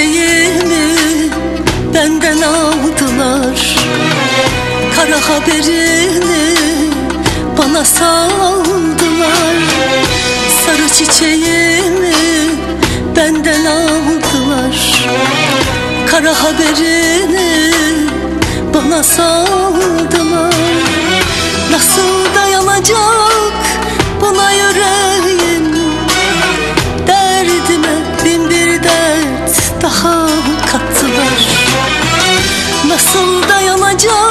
yüreğimi benden aldılar. Kara haberini bana saldılar. Sarı çiçeğimi benden aldılar. Kara haberini bana saldılar. Nasıl dayanacak buna yürek Nasıl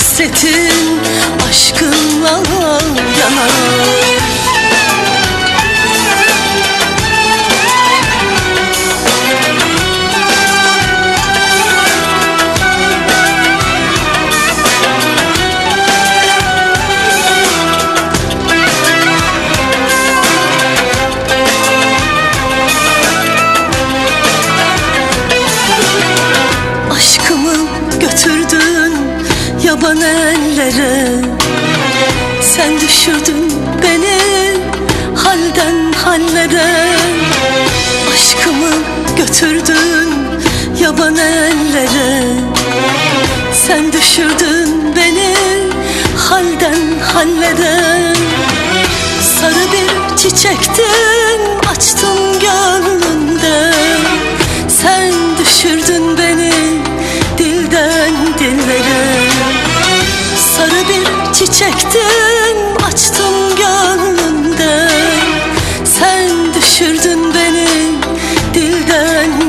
hasretin aşkınla yanar yaban ellere Sen düşürdün beni halden hallere Aşkımı götürdün yaban ellere. Sen düşürdün beni halden hallere Sarı bir çiçektin açtın gönlümde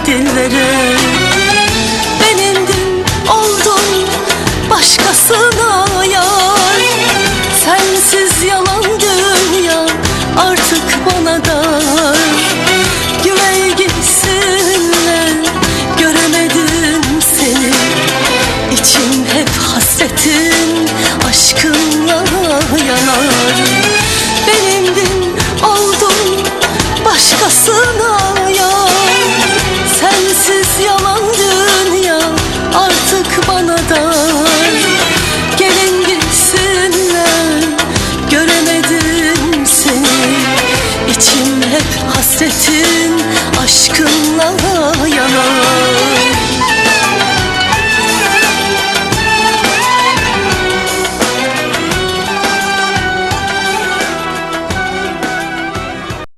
dillere. Benimdin oldun başkasına yar. Sensiz yalan dünya artık bana dar. Güvey gitsinler göremedim seni. İçim hep hasretin aşkınla yanar. Benimdin oldun başkasına